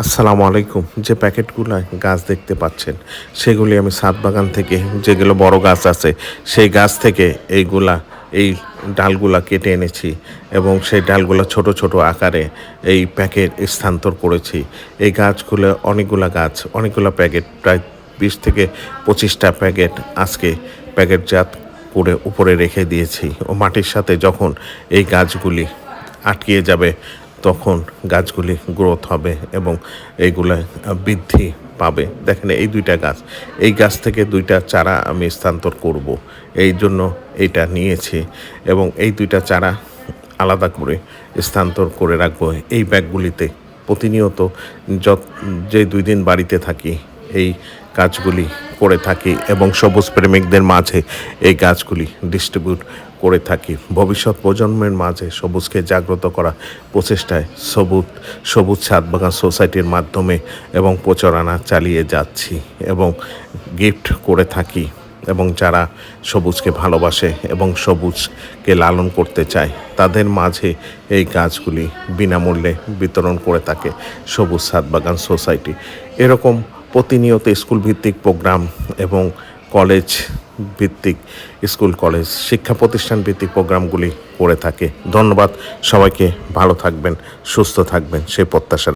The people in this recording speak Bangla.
আসসালামু আলাইকুম। যে প্যাকেটগুলো গাছ দেখতে পাচ্ছেন, সেগুলি আমি সাত বাগান থেকে, যেগুলো বড় গাছ আছে, সেই গাছ থেকে এইগুলা, এই ডালগুলা কেটে এনেছি এবং সেই ডালগুলো ছোট ছোট আকারে এই প্যাকেট স্থানান্তর করেছি। এই গাছগুলো অনেকগুলা গাছ, অনেকগুলো প্যাকেট, প্রায় বিশ থেকে পঁচিশটা প্যাকেট আজকে প্যাকেটজাত করে উপরে রেখে দিয়েছি। ও মাটির সাথে যখন এই গাছগুলি আটকিয়ে যাবে তখন গাছগুলি গ্রোথ হবে এবং এইগুলো বৃদ্ধি পাবে। দেখেন এই দুইটা গাছ। এই গাছ থেকে দুইটা চারা আমি স্থানান্তর করব। এই জন্য এইটা নিয়েছি এবং এই দুইটা চারা আলাদা করে স্থানান্তর করে রাখব। এই ব্যাগগুলিতে প্রতিনিয়ত যত যে দুই দিন বাড়িতে থাকি এই কাজগুলি করে থাকি এবং সবুজ প্রেমিকদের মাঝে এই গাছগুলি ডিস্ট্রিবিউট করে থাকি। ভবিষ্যৎ প্রজন্মের মাঝে সবুজকে জাগ্রত করা প্রচেষ্টায় সবুজ সবুজ ছাদ বাগান সোসাইটির মাধ্যমে এবং প্রচারণা চালিয়ে যাচ্ছি এবং গিফট করে থাকি এবং যারা সবুজকে ভালোবাসে এবং সবুজকে লালন করতে চায়, তাদের মাঝে এই গাছগুলি বিনামূল্যে বিতরণ করে থাকে সবুজ ছাদ বাগান সোসাইটি। এরকম প্রতিনিয়ত স্কুল ভিত্তিক প্রোগ্রাম এবং কলেজ ভিত্তিক স্কুল, কলেজ শিক্ষা প্রতিষ্ঠান ভিত্তিক প্রোগ্রামগুলি করে থাকে। ধন্যবাদ, সবাইকে ভালো থাকবেন, সুস্থ থাকবেন, সেই প্রত্যাশা